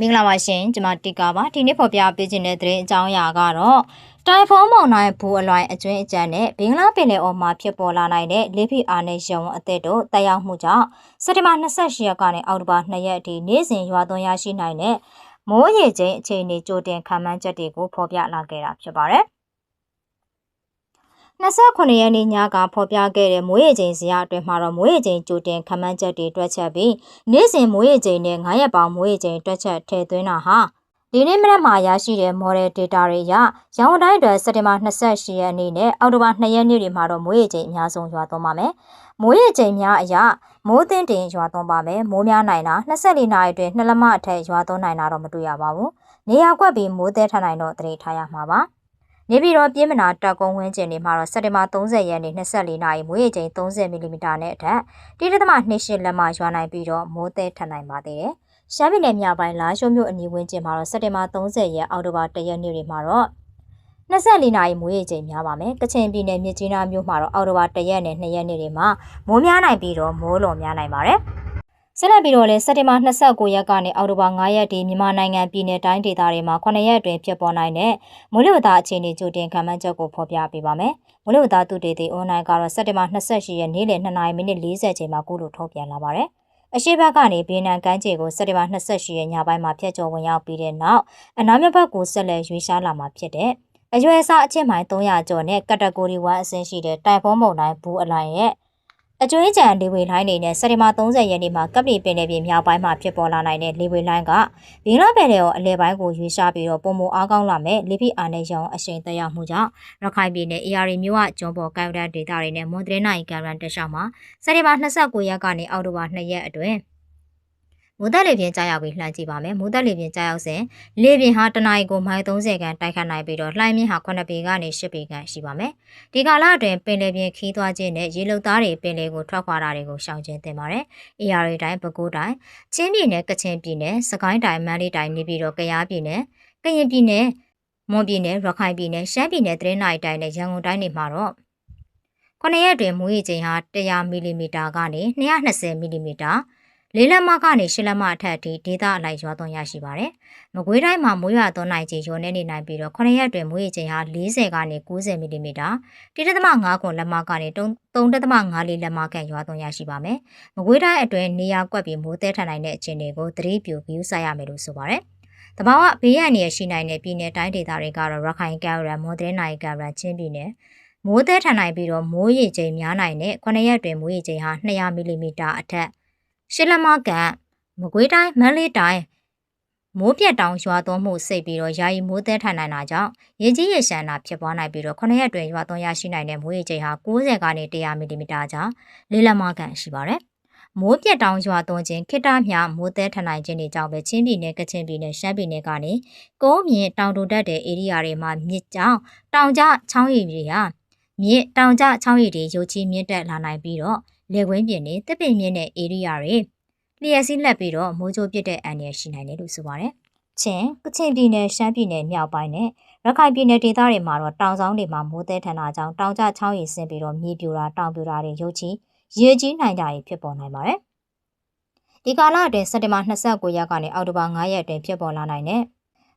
မင်္ဂလာပါရှင်ကျွန်မတီကာပါဒီနေ့ဖော်ပြပေးခြင်းတဲ့သတင်းအကြောင်းအရာကတော့တိုင်ဖုန်းမုန်တိုင်းဘူအလွိုင်းအကျွင်းအကြံနဲ့ဘင်္ဂလားပင်လယ်အော်မှာဖြစ်ပေါ်လာနိုင်တဲ့လေဖိအားနဲ့ရုံအသက်တို့တက်ရောက်မှုကြောင့်စက်တင်ဘာ28ရက်ကနေအောက်တိုဘာ2ရက်အထိနေ့စဉ်ရွာသွန်းရရှိနိုင်တဲ့မိုးရေချိန်အခြေအနေကြိုတင်ခံမှန်းချက်တွေကိုဖော်ပြလာခဲ့တာဖြစ်ပါတယ် 29ရက်နေ့ညကဖော်ပြခဲ့တဲ့မိုးရေချိန်ဇယားအတွင်းမှာတော့မိုးရေချိန်ကြိုတင်ခန့်မှန်းချက်တွေတွက်ချက်ပြီးနေ့စဉ်မိုးရေချိန်နဲ့9ရက်ပေါင်မိုးရေချိန်တွက်ချက်ထည့်သွင်းတာဟာဒီနေ့မနက်မှာရရှိတဲ့ model data တွေအရရောင်းတိုင်းအတွက်စက်တင်ဘာ28ရက်နေ့နဲ့အောက်တိုဘာ2ရက်နေ့တွေမှာတော့မိုးရေချိန်အများဆုံးရွာသွန်းပါမယ်။မိုးရေချိန်များအရမိုးသင်းတင်ရွာသွန်းပါမယ်။မိုးများနိုင်တာ24နာရီအတွင်းနှစ်လက်မအထက်ရွာသွန်းနိုင်တာတော့မတွေ့ရပါဘူး။နေရာကွက်ပြီးမိုးသဲထနိုင်တော့တတိထားရမှာပါ။ နေပြည်တော်ပြည်မနာတက်ကုန်းဝင်းကျင်တွေမှာတော့စက်တင်ဘာ30ရက်နေ့24နာရီမွေးရေချိန်30မီလီမီတာနဲ့အထက်တိတိသမ28လက်မရွာနိုင်ပြီးတော့မိုးသည်ထနိုင်ပါသေးတယ်။ရှမ်းပြည်နယ်မြောက်ပိုင်းလာရှိုးမြို့အနီးဝန်းကျင်မှာတော့စက်တင်ဘာ30ရက်အောက်တိုဘာ1ရက်နေ့တွေမှာတော့24နာရီမွေးရေချိန်များပါမယ်။ကချင်ပြည်နယ်မြစ်ကြီးနားမြို့မှာတော့အောက်တိုဘာ1ရက်နဲ့2ရက်နေ့တွေမှာမိုးများနိုင်ပြီးတော့မိုးလွန်များနိုင်ပါတယ်။ ဆက်လက်ပြီးတော့လဲစက်တင်ဘာ29ရက်ကနေအောက်တိုဘာ9ရက်ထိမြန်မာနိုင်ငံပြည်နယ်တိုင်းဒေသတွေမှာ9ရက်အတွင်းဖြစ်ပေါ်နိုင်တဲ့မိုးလေဝသအခြေအနေကြိုတင်ခန့်မှန်းချက်ကိုဖော်ပြပေးပါမယ်။မိုးလေဝသသူတေတီအွန်လိုင်းကတော့စက်တင်ဘာ28ရက်နေ့လယ်2နာရီမိနစ်40ချိန်မှာကုလို့ထုတ်ပြန်လာပါတယ်။အရှိဘက်ကနေဗီယက်နမ်ကမ်းခြေကိုစက်တင်ဘာ28ရက်ညပိုင်းမှာဖျက်ကျော်ဝင်ရောက်ပြီးတဲ့နောက်အနောက်မြောက်ဘက်ကိုဆက်လက်ရွေးရှားလာမှာဖြစ်တဲ့အရွယ်အစားအချက်မိုင်300ကျော်နဲ့ကတဂိုရီ1အဆင့်ရှိတဲ့တိုင်ဖုံးမုန်တိုင်းဘူးအလိုင်းရဲ့ အကျွေးကြံလေဝေလိုင်းနေနဲ့စက်တင်ဘာ30ရက်နေ့မှာကပ်ပလီပင်လယ်ပြင်မြောက်ပိုင်းမှာဖြစ်ပေါ်လာနိုင်တဲ့လေဝေလိုင်းကဘင်းလာပင်လယ်ကိုအလဲပိုင်းကိုရွေးရှားပြီးတော့ပုံမအားကောင်းလာမဲ့လေဖိအားနဲ့ရောင်အရှိန်သက်ရောက်မှုကြောင့်ရခိုင်ပြည်နယ် AR မြို့ကကျွန်းပေါ်ကိုင်ရဒေသတွေနဲ့မွန်တရနိုင်ကရန်တလျှောက်မှာစက်တင်ဘာ29ရက်ကနေအောက်တိုဘာ2ရက်အတွင်း မိုးသက်လေပြင်းကြားရောက်ပြီးလှမ်းကြည့်ပါမယ်မိုးသက်လေပြင်းကြားရောက်စဉ်လေပြင်းဟာတနအီကိုမိုင်30ခန့်တိုက်ခတ်နိုင်ပြီးတော့လှိုင်းမြင့်ဟာ9ပေကနေ10ပေခန့်ရှိပါမယ်ဒီကာလအတွင်းပင်လယ်ပြင်ခီးသွားခြင်းနဲ့ရေလုံသားတွေပင်လယ်ကိုထွက်ခွာတာတွေကိုရှောင်ကျဉ်သင့်ပါတယ်အေရရီတိုင်းပဲခူးတိုင်းချင်းပြည်နယ်ကချင်ပြည်နယ်စကိုင်းတိုင်းမန္တလေးတိုင်းနေပြည်တော်ကယားပြည်နယ်ကရင်ပြည်နယ်မွန်ပြည်နယ်ရခိုင်ပြည်နယ်ရှမ်းပြည်နယ်တရင်နိုင်တိုင်းနဲ့ရန်ကုန်တိုင်းတွေမှာတော့ခုနှစ်ရက်တွင်မူရေချိန်ဟာ100မီလီမီတာကနေ220မီလီမီတာ လေးလက်မကနေရှစ်လက်မအထက်အထိဒေသအလိုက်ရွာသွန်းရရှိပါတယ်။မကွေးတိုင်းမှာမိုးရွာသွန်းနိုင်ခြင်းရောနေနေနိုင်ပြီးတော့9ရက်တွင်မိုးရေချိန်ဟာ40ကနေ90မီလီမီတာ1.5ခွန်လက်မကနေ3.5လေးလက်မခန့်ရွာသွန်းရရှိပါမယ်။မကွေးတိုင်းအတွင်းနေရာကွက်ပြီးမိုးသဲထန်နိုင်တဲ့အခြေအနေကိုသတိပြုဂရုစိုက်ရမယ်လို့ဆိုပါတယ်။တဘာဝဘေးရန်နေရရှိနိုင်တဲ့ပြည်နယ်တိုင်းဒေသတွေကတော့ရခိုင်ကမ်းရန်မော်ဒရနိုင်ကမ်းရန်ချင်းပြည်နယ်မိုးသဲထန်နိုင်ပြီးတော့မိုးရေချိန်များနိုင်တဲ့9ရက်တွင်မိုးရေချိန်ဟာ200မီလီမီတာအထက် ရှစ်လက်မကန်မကွေးတိုင်းမန္တလေးတိုင်းမိုးပြတ်တောင်ရွာသွန်းမှုစိတ်ပြီးတော့ယာယီမိုးသဲထန်နိုင်တာကြောင့်ရေကြီးရေရှမ်းတာဖြစ်ပွားနိုင်ပြီးတော့9ရက်အတွင်းရွာသွန်းရရှိနိုင်တဲ့မိုးရေချိန်ဟာ90ကနေ100မီလီမီတာကြားလေးလက်မကန်ရှိပါတယ်။မိုးပြတ်တောင်ရွာသွန်းခြင်းခိတ္တမြမိုးသဲထန်နိုင်ခြင်းတွေကြောင့်ပဲချင်းပြည်နယ်ကချင်ပြည်နယ်ရှမ်းပြည်နယ်ကနေကုန်းမြင့်တောင်တူတက်တဲ့ဧရိယာတွေမှာမြစ်ကြောင်တောင်ကျချောင်းရည်တွေဟာမြစ်တောင်ကျချောင်းရည်တွေရုတ်ချီးမြင့်တက်လာနိုင်ပြီးတော့ လေကွင်းပြင်တွေတစ်ပင်မြင့်တဲ့ဧရိယာတွေလျှက်စီးလက်ပြီးတော့မိုးကြိုးပစ်တဲ့အန္တရာယ်ရှိနိုင်တယ်လို့ဆိုပါတယ်။ချင်းကချင်ပြည်နယ်ရှမ်းပြည်နယ်မြောက်ပိုင်းနဲ့ရခိုင်ပြည်နယ်ဒေသတွေမှာတော့တောင်ဆောင်တွေမှာမိုးသည်ထန်တာကြောင့်တောင်ကျချောင်းရည်ဆင်းပြီးတော့မြေပြိုတာတောင်ပြိုတာတွေရုပ်ချီရေကြီးနိုင်ကြရဖြစ်ပေါ်နိုင်ပါတယ်။ဒီကာလအတွင်းစက်တင်ဘာ29ရက်ကနေအောက်တိုဘာ9ရက်အတွင်းဖြစ်ပေါ်လာနိုင်တဲ့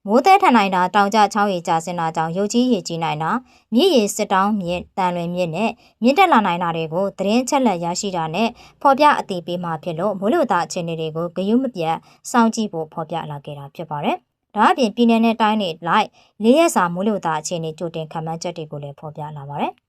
မိုးသည်ထန်နိုင်တာတောင်ကျချောင်းရည်ကျဆင်းတာကြောင့်ရုပ်ကြီးရေကြီးနိုင်တာမြစ်ရည်စစ်တောင်းမြစ်တန်လွင်မြစ်နဲ့မြင့်တက်လာနိုင်တာတွေကိုသတင်းချက်လက်ရရှိတာနဲ့ဖော်ပြအသိပေးမှဖြစ်လို့မိုးလေဝသအခြေအနေတွေကိုဂရုမပြတ်စောင့်ကြည့်ဖို့ဖော်ပြလာခဲ့တာဖြစ်ပါတယ်။ဒါအပြင်ပြည်내နဲ့တိုင်းတွေလိုက်လေးရက်စာမိုးလေဝသအခြေအနေကြိုတင်ခန့်မှန်းချက်တွေကိုလည်းဖော်ပြလာပါတယ်။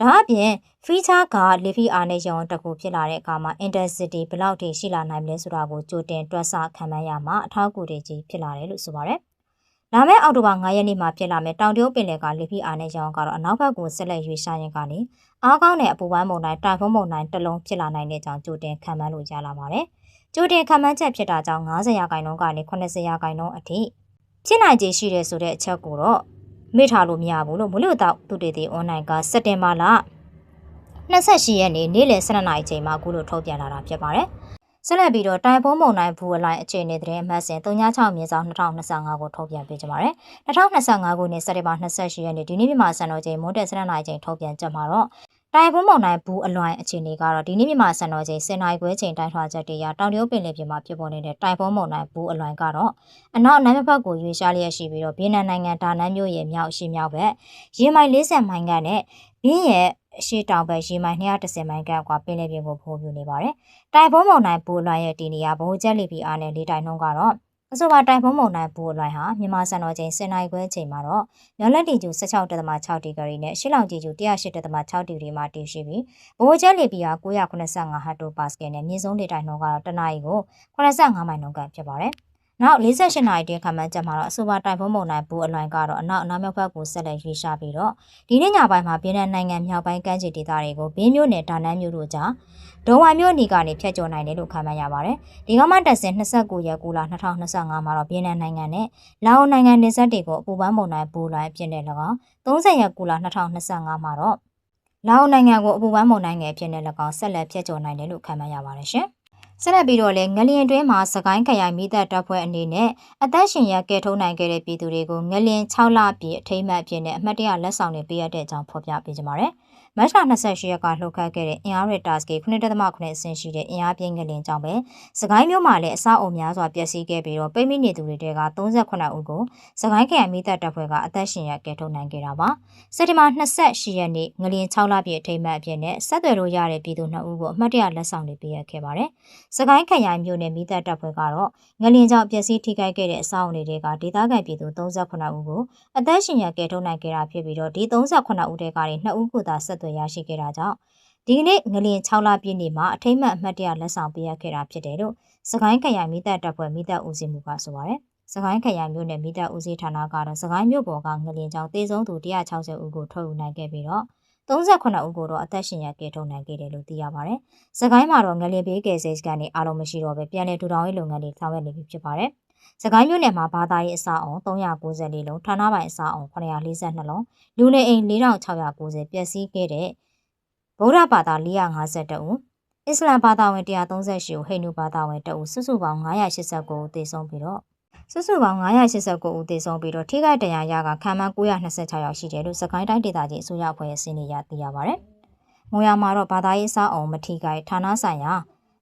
ဒါအပြင် feature က leafy r နဲ့ရောင်တကူဖြစ်လာတဲ့အခါမှာ intensity ဘယ်လောက်ထိရှိလာနိုင်မလဲဆိုတာကိုကြိုတင်တွက်ဆခံမှန်းရမှာအထောက်အကူတွေကြီးဖြစ်လာတယ်လို့ဆိုပါတယ်။လာမယ့်အောက်တိုဘာ9ရက်နေ့မှာဖြစ်လာမယ့်တောင်တရုတ်ပင်လယ်က leafy r နဲ့ရောင်ကတော့အနောက်ဘက်ကိုဆက်လက်ရွေ့ရှားရင်ကနေအားကောင်းတဲ့အပူပိုင်းမုန်တိုင်းတိုင်ဖုန်းမုန်တိုင်းတစ်လုံးဖြစ်လာနိုင်တဲ့ကြောင့်ကြိုတင်ခံမှန်းလို့ရလာပါတယ်။ကြိုတင်ခံမှန်းချက်ဖြစ်တာကြောင့်90ရာခိုင်နှုန်းကနေ80ရာခိုင်နှုန်းအထိဖြစ်နိုင်ခြေရှိတယ်ဆိုတဲ့အချက်ကိုတော့ မေ့ထားလို့မရဘူးလို့မလို့တော့သူတေတီအွန်လိုင်းကစက်တင်ဘာလ28ရက်နေ့နေ့လယ်12နာရီချိန်မှာအခုလိုထုတ်ပြန်လာတာဖြစ်ပါတယ်။ဆက်လက်ပြီးတော့တိုင်ဖုံးမုံတိုင်းဘူအလိုင်းအခြေအနေသတင်းအမှတ်စဉ်36မြင်းဆောင်2025ကိုထုတ်ပြန်ပေးကြပါမယ်။2025ခုနှစ်စက်တင်ဘာ28ရက်နေ့ဒီနေ့မြန်မာစံတော်ချိန်မွန်းတက်12နာရီချိန်ထုတ်ပြန်ကြမှာတော့ တိုင်ဖုံးမောင်နိုင်ဘူးအလွိုင်းအခြေအနေကတော့ဒီနေ့မြန်မာစံတော်ချိန်10နာရီခွဲချိန်တိုင်းထွာချက်တည်းရတောင်တရုတ်ပင်လယ်ပြင်မှာဖြစ်ပေါ်နေတဲ့တိုင်ဖုံးမောင်နိုင်ဘူးအလွိုင်းကတော့အနောက်အနောက်ဘက်ကိုရွေ့ရှားလျက်ရှိပြီးတော့ဗီယက်နမ်နိုင်ငံဒါနန်မြို့ရဲ့မြောက်ရှိမြောက်ဘက်ရေမိုင်40မိုင်ကနဲ့ဘင်းရဲ့အရှိတောင်ဘက်ရေမိုင်210မိုင်ကကွာပင်လယ်ပြင်ကိုဖိုးပြနေပါတယ်။တိုင်ဖုံးမောင်နိုင်ဘူးအလွိုင်းရဲ့ဒီနေရာဘိုးချက်လီပီအားနဲ့လေးတိုင်နှုံးကတော့ အဆိုပါတိုင်ဖုံးမုံနိုင်ဘူးအလွိုင်းဟာမြန်မာစံတော်ချိန်10နိုင်ခွဲချိန်မှာတော့မြော်လက်တီကျူ16.6ဒီဂရီနဲ့ရှစ်လောင်တီကျူ108.6ဒီဂရီမှာတည်ရှိပြီးဘိုးချက်လီပီဟာ985ဟတ်တိုပါစကယ်နဲ့မြေဆုံးလေတိုင်နှုန်းကတော့တနအီကို85မိုင်နှုန်းကဖြစ်ပါတယ်။နောက်48နာရီတည်းခန့်မှန်းချက်မှာတော့အဆိုပါတိုင်ဖုံးမုံနိုင်ဘူးအလွိုင်းကတော့အနောက်အနောက်မြောက်ဘက်ကိုဆက်လက်ရွေ့ရှားပြီးတော့ဒီနေ့ညပိုင်းမှာပြည်내နိုင်ငံမြောက်ပိုင်းကမ်းခြေဒေသတွေကိုဘင်းမြို့နယ်ဒါနန်းမြို့တို့ကြား ဒုံဝိုင်မြို့နေကနေဖျက်ကျော်နိုင်တယ်လို့ခန့်မှန်းရပါတယ်။ဒီကမှတက်စင်29ရက်ကူလာ2025မှာတော့ပြည်내နိုင်ငံနဲ့လာအိုနိုင်ငံနေဆက်တွေကိုအပူပန်းမုန်တိုင်းပူလိုင်းပြင်းတဲ့၎င်း30ရက်ကူလာ2025မှာတော့လာအိုနိုင်ငံကိုအပူပန်းမုန်တိုင်းငယ်ဖြစ်တဲ့၎င်းဆက်လက်ဖျက်ကျော်နိုင်တယ်လို့ခန့်မှန်းရပါတယ်ရှင်။ဆက်လက်ပြီးတော့လည်းငလျင်တွင်းမှာစကိုင်းခရိုင်မိသက်တပ်ဖွဲ့အနေနဲ့အသက်ရှင်ရကဲထုံးနိုင်ခဲ့တဲ့ပြည်သူတွေကိုငလျင်6လပြည့်အထိမ်းအမှတ်အဖြစ်နဲ့အမှတ်တရလက်ဆောင်တွေပေးရတဲ့အကြောင်းဖော်ပြပေးကြပါမယ်။ မတ်လ28ရက်ကလှုပ်ခတ်ခဲ့တဲ့အင်အားရတာစကေ9.9အဆင့်ရှိတဲ့အင်အားပြင်းငလျင်ကြောင့်ပဲစကိုင်းမြို့မှာလည်းအဆောက်အုံများစွာပျက်စီးခဲ့ပြီးတော့ပိတ်မိနေသူတွေတဲက38ဦးကိုစကိုင်းခရိုင်မိသက်တပ်ဖွဲ့ကအသက်ရှင်ရကဲထုံနိုင်ခဲ့တာပါ။စက်တင်ဘာ28ရက်နေ့ငလျင်6လပြည့်အထိမ်းအမှတ်အဖြစ်နဲ့ဆက်သွယ်လို့ရတဲ့ပြည်သူ2ဦးကိုအမှတ်တရလက်ဆောင်တွေပေးရခဲ့ပါတယ်။စကိုင်းခရိုင်မြို့နယ်မိသက်တပ်ဖွဲ့ကတော့ငလျင်ကြောင့်ပျက်စီးထိခိုက်ခဲ့တဲ့အဆောက်အုံတွေကဒေသခံပြည်သူ38ဦးကိုအသက်ရှင်ရကဲထုံနိုင်ခဲ့တာဖြစ်ပြီးတော့ဒီ38ဦးတဲကနေ2ဦးကိုသာဆက်သွယ်ရရှိခဲ့တာကြောင့်ဒီကနေ့ငလျင်6လပြည့်နေ့မှာအထိမ့်မှတ်အမှတ်တရလက်ဆောင်ပေးရခဲ့တာဖြစ်တယ်လို့စကိုင်းခရိုင်မိသက်တပ်ဖွဲ့မိသက်ဦးစီးမှုကဆိုပါတယ်။စကိုင်းခရိုင်မြို့နယ်မိသက်ဦးစီးဌာနကတော့စကိုင်းမြို့ပေါ်ကငလျင်ကြောင့်တေဆုံးသူ160ဦးကိုထုတ်ယူနိုင်ခဲ့ပြီးတော့38ဦးကိုတော့အသက်ရှင်ရကယ်ထုတ်နိုင်ခဲ့တယ်လို့သိရပါတယ်။စကိုင်းမှာတော့ငလျင်ဘေးကယ်ဆယ်ကနေအားလုံးမရှိတော့ပဲပြန်လည်ထူထောင်ရေးလုပ်ငန်းတွေဆောင်ရွက်နေပြီဖြစ်ပါတယ်။ စကိုင်းမြို့နယ်မှာဘာသာရေးအဆောက်အုံ394လုံးဌာနပိုင်အဆောက်အုံ942လုံးလူနေအိမ်4690ပျက်စီးခဲ့တဲ့ဗုဒ္ဓဘာသာ452ဦးအစ္စလမ်ဘာသာဝင်138ဦးဟိန္ဒူဘာသာဝင်2ဦးစုစုပေါင်း989ဦးသေဆုံးပြီးတော့စုစုပေါင်း989ဦးသေဆုံးပြီးတော့ထိခိုက်ဒဏ်ရာရကခံမှန်း926ယောက်ရှိတယ်လို့စကိုင်းတိုင်းဒေသကြီးအစိုးရအဖွဲ့ရဲ့စီးနေရသိရပါဗျ။ငွေရမှာတော့ဘာသာရေးအဆောက်အုံမထိခိုက်ဌာနဆိုင်ရာ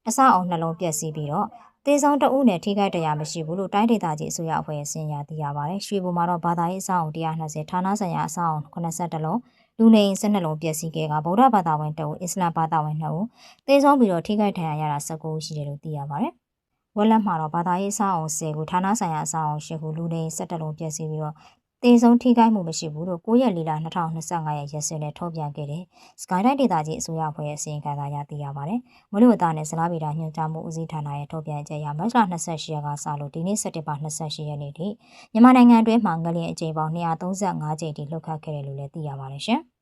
အဆောက်အုံနှလုံးပျက်စီးပြီးတော့ တေဆောင်တအုပ်နဲ့ထိခိုက်တရားမရှိဘူးလို့တိုင်းဒေသကြီးအစိုးရအဖွဲ့ရဲ့စင်ရသိရပါတယ်။ရွှေဘုံမှာတော့ဘာသာရေးအဆောက်အုံ120ဌာနဆိုင်ရာအဆောက်အုံ82လုံးလူနေအိမ်12လုံးပျက်စီးခဲ့ကဗုဒ္ဓဘာသာဝင်2ဦးအစ္စလာမ်ဘာသာဝင်2ဦးသေဆုံးပြီးတော့ထိခိုက်ဒဏ်ရာရတာ19ဦးရှိတယ်လို့သိရပါတယ်။ဝက်လက်မှာတော့ဘာသာရေးအဆောက်အုံ10ခုဌာနဆိုင်ရာအဆောက်အုံ10ခုလူနေအိမ်17လုံးပျက်စီးပြီးတော့ တေဆုံးထိခိုက်မှုမရှိဘူးလို့9ရက်လီလာ2025ရက်ရက်စွဲနဲ့ထုတ်ပြန်ခဲ့တဲ့စကိုင်းတိုင်းဒေသကြီးအစိုးရအဖွဲ့ရဲ့အစီရင်ခံစာရသိရပါတယ်။မလို့အသားနဲ့ဇလားဗီတာညွှန်ကြားမှုဦးစီးဌာနရဲ့ထုတ်ပြန်ချက်အရမတ်လ28ရက်ကစလို့ဒီနေ့စက်တင်ဘာ28ရက်နေ့ထိမြန်မာနိုင်ငံအတွင်းမှာငလျင်အကြိမ်ပေါင်း235ကြိမ်ထိလှုပ်ခတ်ခဲ့တယ်လို့လည်းသိရပါတယ်ရှင်။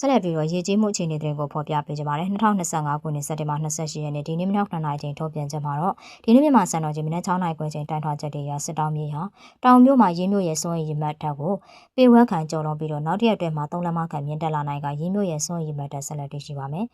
ဆက်လက်ပြီးတော့ရေကြီးမှုအခြေအနေတွေကိုဖော်ပြပေးကြပါမယ်2025ခုနှစ်စက်တင်ဘာ28ရက်နေ့ဒီနေ့မနက်9:00နာရီချိန်ထုတ်ပြန်ချက်မှာတော့ဒီနေ့မြန်မာစံတော်ချိန်မနက်6:00နာရီခွဲချိန်တိုင်ထွာချက်တွေရစစ်တောင်းမြေဟာတောင်မြို့မှာရင်းမြို့ရဲ့စွန့်ရည်မှတ်တက်ကိုပေဝက်ခံကြော်လွန်ပြီးတော့နောက်တစ်ရက်အတွင်းမှာသုံးလမခံမြင့်တက်လာနိုင်ကရင်းမြို့ရဲ့စွန့်ရည်မှတ်တက်ဆက်လက်တည်ရှိပါမယ်